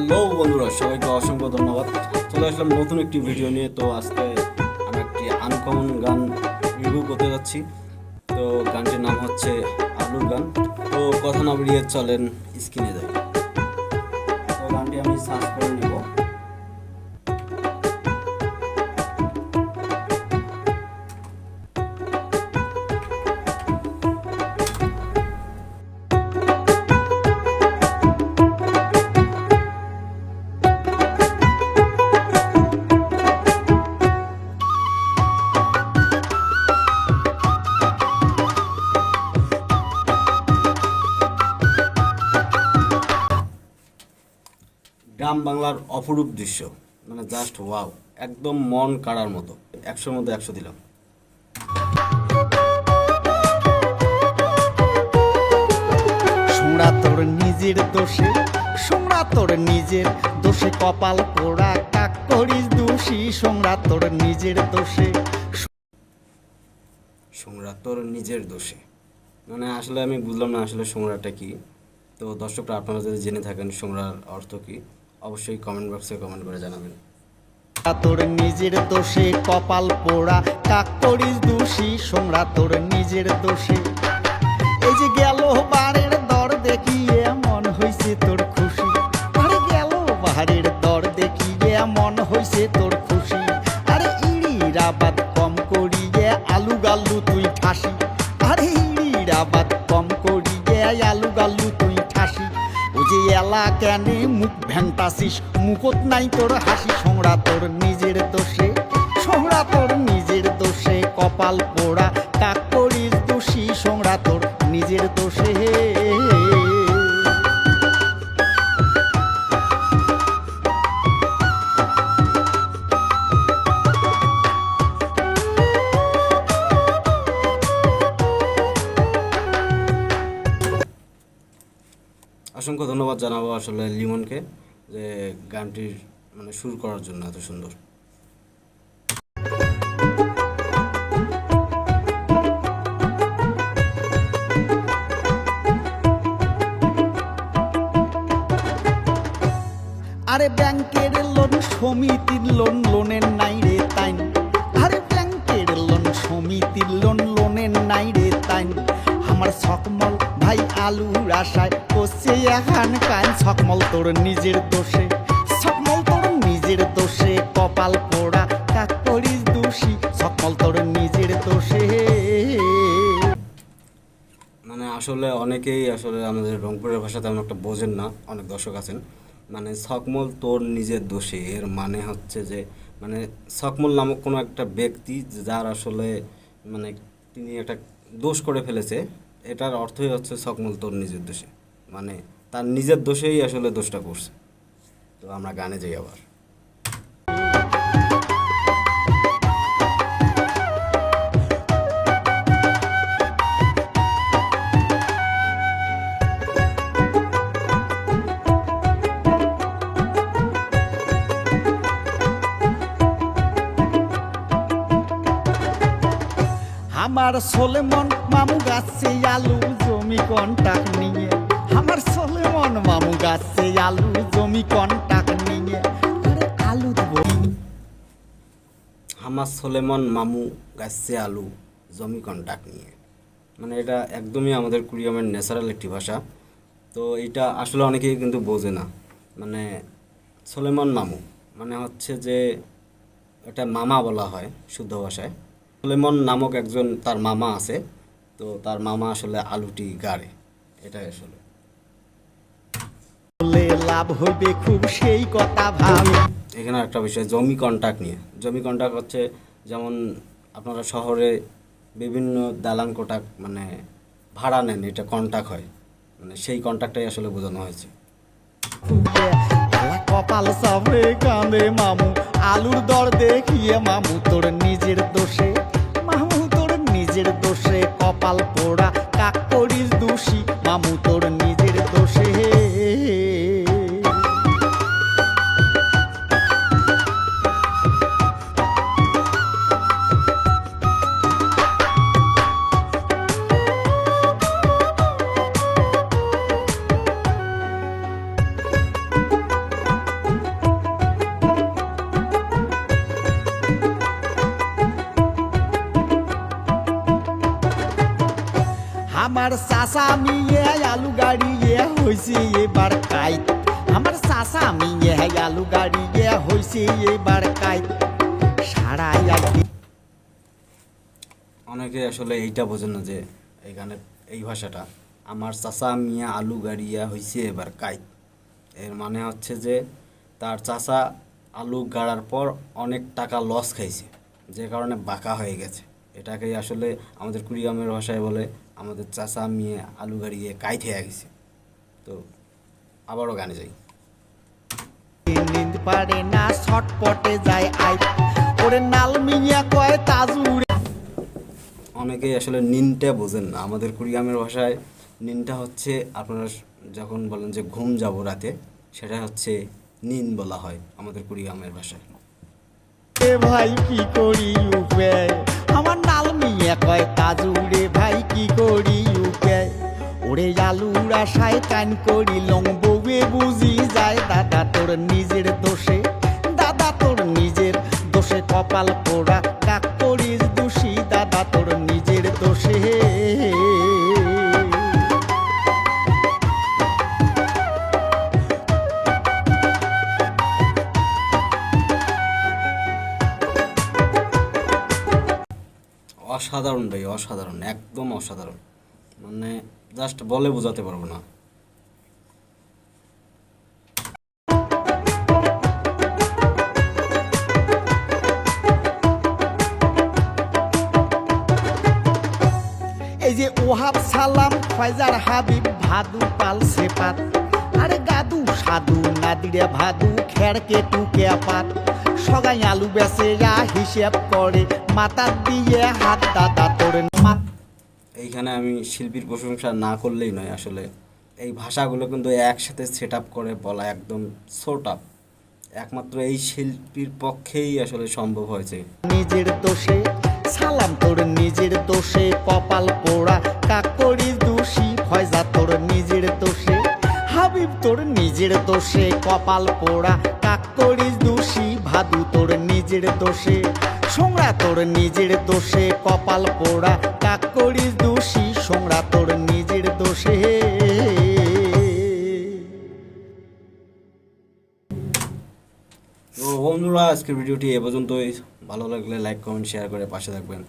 Hello বন্ধুরা, সবাইকে অসংখ্য ধন্যবাদ। চলে আসলাম নতুন একটি ভিডিও নিয়ে। তো আজকে আমি একটি আনকমন গান রিভিউ করতে যাচ্ছি। তো গানটির নাম হচ্ছে আলুর গান। তো কথা না বেরিয়ে চলেন স্ক্রিনে যাই। তো গানটি আমি সার্চ করে গ্রাম বাংলার অপরূপ দৃশ্য। মানে জাস্ট ওয়াও একদম মন কাড়ার মতো। একশোর মধ্যে একশো দিলাম। সোমরা তোর নিজের দোষে সোমরা তোর নিজের দোষে কপাল পোড়া কাক করিস দোষী সোমরা তোর নিজের দোষে। সংরা তোর নিজের দোষে। মানে আসলে আমি বুঝলাম না আসলে সংরাটা কি। তো দর্শকরা আপনারা যদি জেনে থাকেন সংরার অর্থ কি। অবশ্যই কমেন্ট বক্সে কমেন্ট করে জানাবেন। তোর নিজের দোষে কপাল পোড়া, কাক করিস দোষী, সোমরা তোর নিজের দোষে। এই যে গেল বারের দর দেখিয়ে মন হয়েছে তোর যে এলা কেনে মুখ ভ্যাংটাসিস মুখত নাই তোর হাসি, সংরা তোর নিজের দোষে, সংরা তোর নিজের দোষে, কপাল পোড়া কাক করিস দোষী, সংরা তোর নিজের দোষে। অসংখ্য ধন্যবাদ জানাব আসলে লিমনকে যে গানটির মানে সুর করার জন্য এত সুন্দর। আরে ব্যাংকের লোন সমিতির লোন লোনের নাই রে তাইন আলুর আশায় করছে এখান কান। সকমল তোর নিজের দোষে সকমল তোর নিজের দোষে, কপাল পোড়া কাক করিস দোষী সকমল তোর নিজের দোষে। মানে আসলে অনেকেই আসলে আমাদের রংপুরের ভাষা তেমন একটা বোঝেন না, অনেক দর্শক আছেন। মানে সকমল তোর নিজের দোষে, এর মানে হচ্ছে যে মানে সকমল নামক কোনো একটা ব্যক্তি যার আসলে মানে তিনি একটা দোষ করে ফেলেছে এটার অর্থই হচ্ছে সকমল তোর নিজের দোষে। মানে তার নিজের দোষেই আসলে দোষটা করছে। তো আমরা গানে যাই আবার। আমার সোলেমন মামু গাছে আলু জমি কন্টাক নিয়ে। আমার সোলেমন মামু গাছে আলু জমি কন্টাক নিয়ে। আরে আলু হামাস সোলেমন মামু গাছে আলু জমি কন্টাক্ট নিয়ে। মানে এটা একদমই আমাদের কুড়িয়ামের ন্যাচারাল একটি ভাষা। তো এটা আসলে অনেকেই কিন্তু বোঝে না। মানে সোলেমন মামু মানে হচ্ছে যে এটা মামা বলা হয় শুদ্ধ ভাষায়। সোলেমন নামক একজন তার মামা আছে। তো তার মামা আসলে আলুটি গাড়ে। এটাই আসলে। লাভ হইবে খুব সেই কথা ভাবে। এখানে একটা বিষয় জমি কন্ট্রাক্ট নিয়ে। জমি কন্ট্রাক্ট হচ্ছে যেমন আপনারা শহরে বিভিন্ন দালান কোটাক মানে ভাড়া নেন এটা কন্ট্রাক্ট হয়। মানে সেই কন্ট্রাক্টটাই আসলে বোঝানো হয়েছে। কপাল সাবরে কাঁদে মামু আলুর দর দেখিয়ে মামু তোর নিজের দোষে নিজের দোষে কপাল পোড়া। কাকরির দোষী মামু তোর নিজের চাষা আমি এ আলু গাড়ি এ হইছে এবার কাইত। আমার চাষা আমি এ আলু গাড়ি এ হইছে এবার কাইত। সারা একদিন অনেকে আসলে এইটা বোঝেন না যে এই গানের, এই ভাষাটা, আমার চাচা মিয়া আলু গাড়িয়া হয়েছে এবার কাইত। এর মানে হচ্ছে যে তার চাচা আলু গাড়ার পর অনেক টাকা লস খাইছে, যে কারণে বাঁকা হয়ে গেছে। এটাকেই আসলে আমাদের কুড়িগ্রামের ভাষায় বলে আমাদের চাচা মিয়ে আলু গাড়িয়ে কাইত হয়ে গেছে। তো আবারও গানে যাই। পারে না ছটপটে যায় আই ওরে নাল মিয়া কয় তাজুরে অনেকেই আসলে নিনটা বোঝেন না। আমাদের কুড়িগ্রামের ভাষায় নিনটা হচ্ছে আপনারা যখন বলেন যে ঘুম যাব রাতে সেটা হচ্ছে নিন বলা হয় আমাদের কুড়িগ্রামের ভাষায়। এ ভাই কি করি উপায় মিয়া কয় তাজুরে ভাই কি করি উপায় ওরে আলুর আশায় কান করি লং বউয়ে বুঝি যায়। দাদা তোর নিজের দোষে, দাদা তোর নিজের দোষে কপাল পোড়া কাক অসাধারণ ভাই, অসাধারণ, একদম অসাধারণ। মানে জাস্ট বলে বোঝাতে পারব না। এই যে ওহাব সালাম ফয়জার হাবিব, ভাদু পাল সেপাত। আরে গাদু সাধু, নাদিরে ভাদু, খেড়কে টুকে পাত সগাই আলু যা হিসেব করে মাথা দিয়ে হাত দাদা তোর এইখানে আমি শিল্পীর প্রশংসা না করলেই নয় আসলে। এই ভাষাগুলো কিন্তু একসাথে সেট আপ করে বলা একদম সোট আপ একমাত্র এই শিল্পীর পক্ষেই আসলে সম্ভব হয়েছে। নিজের দোষে সালাম তোর নিজের দোষে কপাল পোড়া কাকরি দোষী ফয়জা তোর নিজের দোষে হাবিব তোর নিজের দোষে কপাল পোড়া কাকরি দোষী। ভাদু তোর নিজের দোষে সোংরা তোর নিজের দোষে, কপাল পোড়া কাকড়ি দোষী সোংরা তোর নিজের দোষে। বন্ধুরা, আজকের ভিডিওটি এ পর্যন্তই। ভালো লাগলে লাইক কমেন্ট শেয়ার করে পাশে থাকবেন।